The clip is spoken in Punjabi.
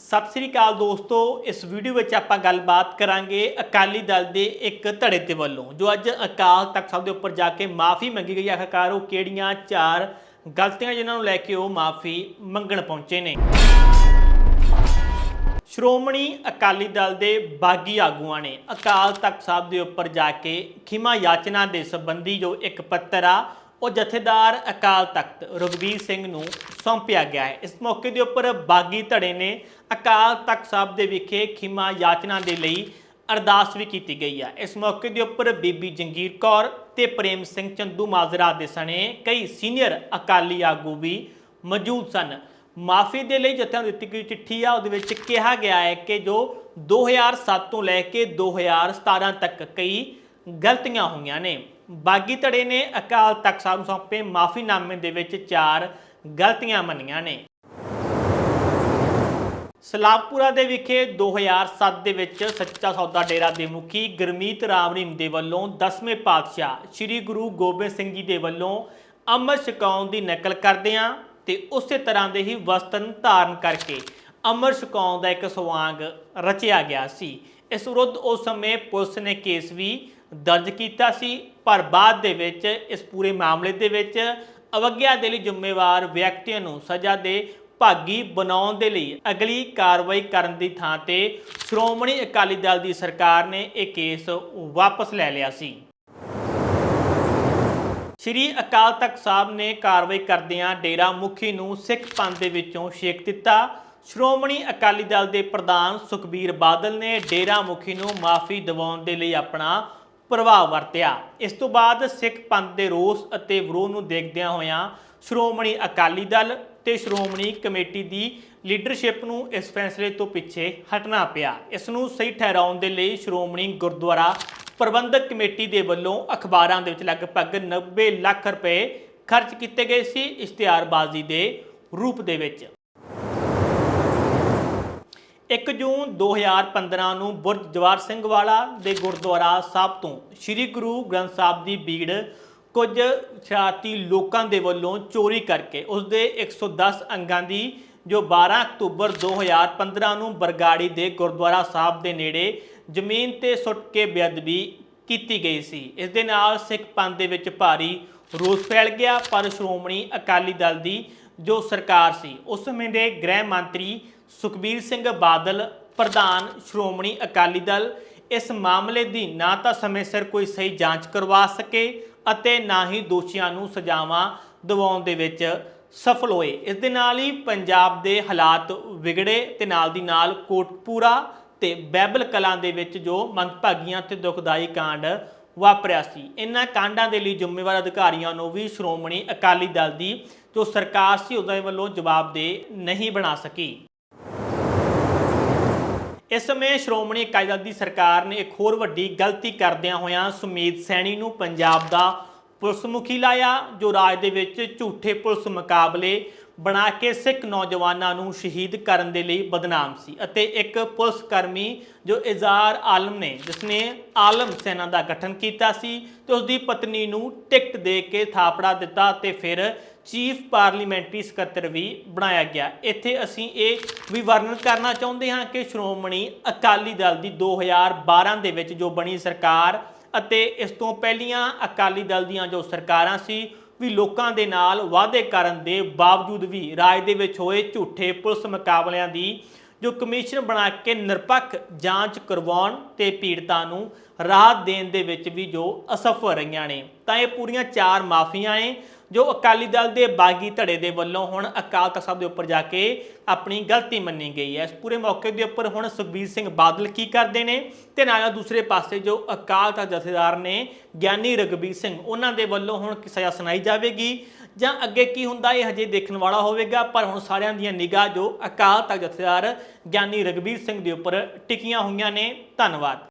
ਸਤਿ ਸ੍ਰੀ ਅਕਾਲ ਦੋਸਤੋ, ਇਸ ਵੀਡੀਓ ਵਿੱਚ ਆਪਾਂ ਗੱਲਬਾਤ ਕਰਾਂਗੇ ਅਕਾਲੀ ਦਲ ਦੇ ਇੱਕ ਧੜੇ ਦੇ ਵੱਲੋਂ, ਜੋ ਅੱਜ ਅਕਾਲ ਤਖਤ ਸਾਹਿਬ ਦੇ ਉੱਪਰ ਜਾ ਕੇ ਮਾਫੀ ਮੰਗੀ ਗਈ। ਆਖਿਰਕਾਰ ਉਹ ਕਿਹੜੀਆਂ ਚਾਰ ਗਲਤੀਆਂ ਜਿਨ੍ਹਾਂ ਨੂੰ ਲੈ ਕੇ ਉਹ ਮਾਫੀ ਮੰਗਣ ਪਹੁੰਚੇ ਨੇ? ਸ਼੍ਰੋਮਣੀ ਅਕਾਲੀ ਦਲ ਦੇ ਬਾਗੀ ਆਗੂਆਂ ਨੇ ਅਕਾਲ ਤਖਤ ਸਾਹਿਬ ਦੇ ਉੱਪਰ ਜਾ ਕੇ ਖਿਮਾ ਯਾਚਨਾ ਦੇ ਸੰਬੰਧੀ ਜੋ ਇੱਕ ਪੱਤਰ ਆ ਉਹ ਜਥੇਦਾਰ ਅਕਾਲ ਤਖਤ ਰਘਬੀਰ ਸਿੰਘ ਨੂੰ ਸੌਂਪਿਆ ਗਿਆ ਹੈ। ਇਸ ਮੌਕੇ ਦੇ ਉੱਪਰ ਬਾਗੀ ਧੜੇ ਨੇ ਅਕਾਲ ਤਖਤ ਸਾਹਿਬ ਦੇ ਵਿਖੇ ਖਿਮਾ ਯਾਚਨਾ ਦੇ ਲਈ ਅਰਦਾਸ ਵੀ ਕੀਤੀ ਗਈ ਹੈ ਇਸ ਮੌਕੇ ਦੇ ਉੱਪਰ ਬੀਬੀ ਜੰਗੀਰ ਕੌਰ ਤੇ ਪ੍ਰੇਮ ਸਿੰਘ ਚੰਦੂ ਮਾਜਰਾ ਦੇ ਸਣੇ ਕਈ ਸੀਨੀਅਰ ਅਕਾਲੀ ਆਗੂ ਵੀ ਮੌਜੂਦ ਸਨ। ਮਾਫੀ ਦੇ ਲਈ ਜਥਿਆਂ ਨੂੰ ਦਿੱਤੀ ਗਈ ਚਿੱਠੀ ਆ। ਉਹਦੇ ਵਿੱਚ ਕਿਹਾ ਗਿਆ ਹੈ ਕਿ ਜੋ 2007 ਤੋਂ ਲੈ ਕੇ 2017 ਤੱਕ ਕਈ ਗਲਤੀਆਂ ਹੋਈਆਂ ਨੇ। ਬਾਗੀ ਧੜੇ ਨੇ ਅਕਾਲ ਤਖਤ ਸਾਹਿਬ ਨੂੰ ਸੌਂਪੇ ਮਾਫੀਨਾਮੇ ਦੇ ਵਿੱਚ ਚਾਰ ਗਲਤੀਆਂ ਮੰਨੀਆਂ ਨੇ। ਸਲਾਬਪੁਰਾ ਦੇ ਵਿਖੇ 2007 ਦੇ ਵਿੱਚ ਸੱਚਾ ਸੌਦਾ ਡੇਰਾ ਦੇ ਮੁਖੀ ਗੁਰਮੀਤ ਰਾਮ ਰਹੀਮ ਦੇ ਵੱਲੋਂ 10ਵੇਂ ਪਾਤਸ਼ਾਹ ਸ੍ਰੀ ਗੁਰੂ ਗੋਬਿੰਦ ਸਿੰਘ ਜੀ ਦੇ ਵੱਲੋਂ ਅੰਮ੍ਰਿਤ ਛਕਾਉਣ ਦੀ ਨਕਲ ਕਰਦਿਆਂ ਤੇ ਉਸੇ ਤਰ੍ਹਾਂ ਦੇ ਹੀ ਵਸਤਨ ਧਾਰਨ ਕਰਕੇ ਅੰਮ੍ਰਿਤ ਛਕਾਉਣ ਦਾ ਇੱਕ ਸਵਾਂਗ ਰਚਿਆ ਗਿਆ ਸੀ। ਇਸ ਵਿਰੁੱਧ ਉਸ ਸਮੇਂ ਪੁਲਿਸ ਨੇ ਕੇਸ ਵੀ ਦਰਜ ਕੀਤਾ ਸੀ, ਪਰ ਬਾਅਦ ਦੇ ਵਿੱਚ, ਇਸ ਪੂਰੇ ਮਾਮਲੇ ਦੇ ਵਿੱਚ ਅਵਗਿਆ ਦੇ ਲਈ ਜ਼ਿੰਮੇਵਾਰ ਵਿਅਕਤੀਆਂ ਨੂੰ ਸਜ਼ਾ ਦੇ ਭਾਗੀ ਬਣਾਉਣ ਦੇ ਲਈ ਅਗਲੀ ਕਾਰਵਾਈ ਕਰਨ ਦੀ ਥਾਂ ਤੇ ਸ਼੍ਰੋਮਣੀ ਅਕਾਲੀ ਦਲ ਦੀ ਸਰਕਾਰ ਨੇ ਇਹ ਕੇਸ ਵਾਪਸ ਲੈ ਲਿਆ ਸੀ। ਸ਼੍ਰੀ ਅਕਾਲ ਤਖਤ ਸਾਹਿਬ ਨੇ ਕਾਰਵਾਈ ਕਰਦਿਆਂ ਡੇਰਾ ਮੁਖੀ ਨੂੰ ਸਿੱਖ ਪੰਥ ਦੇ ਵਿੱਚੋਂ ਛੇਕ ਦਿੱਤਾ। ਸ਼੍ਰੋਮਣੀ ਅਕਾਲੀ ਦਲ ਦੇ ਪ੍ਰਧਾਨ ਸੁਖਬੀਰ ਬਾਦਲ ਨੇ ਡੇਰਾ ਮੁਖੀ ਨੂੰ ਮਾਫੀ ਦਿਵਾਉਣ ਦੇ ਲਈ ਆਪਣਾ ਪ੍ਰਭਾਵ ਵਰਤਿਆ। ਇਸ ਤੋਂ ਬਾਅਦ ਸਿੱਖ ਪੰਥ ਦੇ ਰੋਸ ਅਤੇ ਵਿਰੋਧ ਨੂੰ ਦੇਖਦਿਆਂ ਹੋਇਆਂ ਸ਼੍ਰੋਮਣੀ ਅਕਾਲੀ ਦਲ ਤੇ ਸ਼੍ਰੋਮਣੀ ਕਮੇਟੀ ਦੀ ਲੀਡਰਸ਼ਿਪ ਨੂੰ ਇਸ ਫੈਸਲੇ ਤੋਂ ਪਿੱਛੇ ਹਟਣਾ ਪਿਆ। ਇਸ ਨੂੰ ਸਹੀ ਠਹਿਰਾਉਣ ਦੇ ਲਈ ਸ਼੍ਰੋਮਣੀ ਗੁਰਦੁਆਰਾ ਪ੍ਰਬੰਧਕ ਕਮੇਟੀ ਦੇ ਵੱਲੋਂ ਅਖਬਾਰਾਂ ਦੇ ਵਿੱਚ ਲਗਭਗ 90 ਲੱਖ ਰੁਪਏ ਖਰਚ ਕੀਤੇ ਗਏ ਸੀ ਇਸ਼ਤਿਹਾਰਬਾਜ਼ੀ ਦੇ ਰੂਪ ਦੇ ਵਿੱਚ। 1 ਜੂਨ 2015 ਨੂੰ ਬੁਰਜ ਜਵਾਰ ਸਿੰਘ ਵਾਲਾ ਦੇ ਗੁਰਦੁਆਰਾ ਸਾਹਿਬ ਤੋਂ ਸ੍ਰੀ ਗੁਰੂ ਗ੍ਰੰਥ ਸਾਹਿਬ ਦੀ ਬੀੜ ਕੁਝ ਸ਼ਰਾਰਤੀ ਲੋਕਾਂ ਦੇ ਵੱਲੋਂ ਚੋਰੀ ਕਰਕੇ ਉਸ ਦੇ 110 ਅੰਗਾਂ ਦੀ, ਜੋ 12 ਅਕਤੂਬਰ 2015 ਨੂੰ ਬਰਗਾੜੀ ਦੇ ਗੁਰਦੁਆਰਾ ਸਾਹਿਬ ਦੇ ਨੇੜੇ ਜ਼ਮੀਨ ਤੇ ਸੁੱਟ ਕੇ ਬੇਅਦਬੀ ਕੀਤੀ ਗਈ ਸੀ। ਇਸ ਦੇ ਨਾਲ ਸਿੱਖ ਪੰਥ ਦੇ ਵਿੱਚ ਭਾਰੀ ਰੋਸ ਫੈਲ ਗਿਆ, ਪਰ ਸ਼੍ਰੋਮਣੀ ਅਕਾਲੀ ਦਲ ਦੀ ਜੋ ਸਰਕਾਰ ਸੀ, ਉਸ ਸਮੇਂ ਦੇ ਗ੍ਰਹਿ ਮੰਤਰੀ ਸੁਖਬੀਰ ਸਿੰਘ ਬਾਦਲ, ਪ੍ਰਧਾਨ ਸ਼੍ਰੋਮਣੀ ਅਕਾਲੀ ਦਲ, ਇਸ ਮਾਮਲੇ ਦੀ ਨਾ ਤਾਂ ਸਮੇਂ ਸਿਰ ਕੋਈ ਸਹੀ ਜਾਂਚ ਕਰਵਾ ਸਕੇ ਅਤੇ ਨਾ ਹੀ ਦੋਸ਼ੀਆਂ ਨੂੰ ਸਜ਼ਾਵਾਂ ਦਿਵਾਉਣ ਦੇ ਵਿੱਚ ਸਫਲ ਹੋਏ। ਇਸ ਦੇ ਨਾਲ ਹੀ ਪੰਜਾਬ ਦੇ ਹਾਲਾਤ ਵਿਗੜੇ ਤੇ ਨਾਲ ਦੀ ਨਾਲ ਕੋਟਪੂਰਾ ਤੇ ਬੈਬਲ ਕਲਾਂ ਦੇ ਵਿੱਚ ਜੋ ਮੰਦਭਾਗੀਆਂ ਤੇ ਦੁਖਦਾਈ ਕਾਂਡ ਵਾਪਰਿਆ ਸੀ। ਇਹਨਾਂ ਕਾਂਡਾਂ ਦੇ ਲਈ ਜ਼ਿੰਮੇਵਾਰ ਅਧਿਕਾਰੀਆਂ ਨੂੰ ਵੀ ਸ਼੍ਰੋਮਣੀ ਅਕਾਲੀ ਦਲ ਦੀ ਜੋ ਸਰਕਾਰ ਸੀ, ਉਹਦੇ ਵੱਲੋਂ ਜਵਾਬਦੇਹ ਨਹੀਂ ਬਣਾ ਸਕੀ। ਇਸ ਸਮੇਂ ਸ਼੍ਰੋਮਣੀ ਅਕਾਲੀ ਦਲ ਦੀ ਸਰਕਾਰ ਨੇ ਇੱਕ ਹੋਰ ਵੱਡੀ ਗਲਤੀ ਕਰਦਿਆਂ ਹੋਇਆਂ ਸੁਮੇਧ ਸੈਣੀ ਨੂੰ ਪੰਜਾਬ ਦਾ ਪੁਲਿਸ ਮੁਖੀ ਲਾਇਆ, ਜੋ ਰਾਜ ਦੇ ਵਿੱਚ ਝੂਠੇ ਪੁਲਿਸ ਮੁਕਾਬਲੇ ਬਣਾ ਕੇ ਸਿੱਖ ਨੌਜਵਾਨਾਂ ਨੂੰ ਸ਼ਹੀਦ ਕਰਨ ਦੇ ਲਈ ਬਦਨਾਮ ਸੀ ਅਤੇ ਇੱਕ ਪੁਲਿਸ ਕਰਮੀ ਜੋ ਇਜ਼ਾਰ ਆਲਮ ਨੇ, ਜਿਸਨੇ ਆਲਮ ਸੈਨਾ ਦਾ ਗਠਨ ਕੀਤਾ ਸੀ ਤੇ ਉਸ ਦੀ ਪਤਨੀ ਨੂੰ ਟਿਕਟ ਦੇ ਕੇ ਥਾਪੜਾ ਦਿੱਤਾ ਤੇ ਫਿਰ ਚੀਫ ਪਾਰਲੀਮੈਂਟਰੀ ਸਕੱਤਰ ਵੀ ਬਣਾਇਆ ਗਿਆ। ਇੱਥੇ ਅਸੀਂ ਇਹ ਵੀ ਵਰਣਨ ਕਰਨਾ ਚਾਹੁੰਦੇ ਹਾਂ ਕਿ ਸ਼੍ਰੋਮਣੀ ਅਕਾਲੀ ਦਲ ਦੀ 2012 ਦੇ ਵਿੱਚ ਜੋ ਬਣੀ ਸਰਕਾਰ ਅਤੇ ਇਸ ਤੋਂ ਪਹਿਲੀਆਂ ਅਕਾਲੀ ਦਲ ਦੀਆਂ ਜੋ ਸਰਕਾਰਾਂ ਸੀ ਵੀ ਲੋਕਾਂ ਦੇ ਨਾਲ ਵਾਅਦੇ ਕਰਨ ਦੇ ਬਾਵਜੂਦ ਵੀ ਰਾਜ ਦੇ ਵਿੱਚ ਹੋਏ ਝੂਠੇ ਪੁਲਿਸ ਮੁਕਾਬਲਿਆਂ ਦੀ ਜੋ ਕਮਿਸ਼ਨ ਬਣਾ ਕੇ ਨਿਰਪੱਖ ਜਾਂਚ ਕਰਵਾਉਣ ਤੇ ਪੀੜਤਾਂ ਨੂੰ ਰਾਹਤ ਦੇਣ ਦੇ ਵਿੱਚ ਵੀ ਜੋ ਅਸਫਲ ਰਹੀਆਂ ਨੇ। ਤਾਂ ਇਹ ਪੂਰੀਆਂ ਚਾਰ ਮਾਫੀਆਂ ਨੇ। ਜੋ ਅਕਾਲੀ ਦਲ ਦੇ ਬਾਗੀ ਧੜੇ ਦੇ ਵੱਲੋਂ ਹੁਣ ਅਕਾਲ ਤਖਤ ਸਾਹਿਬ ਦੇ ਉੱਪਰ ਜਾ ਕੇ ਆਪਣੀ ਗਲਤੀ ਮੰਨੀ ਗਈ ਹੈ। ਇਸ ਪੂਰੇ ਮੌਕੇ ਦੇ ਉੱਪਰ ਹੁਣ ਸੁਖਬੀਰ ਸਿੰਘ ਬਾਦਲ ਕੀ ਕਰਦੇ ਨੇ ਤੇ ਨਾਲ ਦੂਸਰੇ ਪਾਸੇ ਜੋ ਅਕਾਲ ਤਖਤ ਜਥੇਦਾਰ ਨੇ ਗਿਆਨੀ ਰਗਬੀਰ ਸਿੰਘ, ਉਹਨਾਂ ਦੇ ਵੱਲੋਂ ਹੁਣ ਸਜ਼ਾ ਸੁਣਾਈ ਜਾਵੇਗੀ ਜਾਂ ਅੱਗੇ ਕੀ ਹੁੰਦਾ ਇਹ ਹਜੇ ਦੇਖਣ ਵਾਲਾ ਹੋਵੇਗਾ, ਪਰ ਹੁਣ ਸਾਰਿਆਂ ਦੀਆਂ ਨਿਗਾਹ ਜੋ ਅਕਾਲ ਤਖਤ ਜਥੇਦਾਰ ਗਿਆਨੀ ਰਗਬੀਰ ਸਿੰਘ ਦੇ ਉੱਪਰ ਟਿਕੀਆਂ ਹੋਈਆਂ ਨੇ। ਧੰਨਵਾਦ।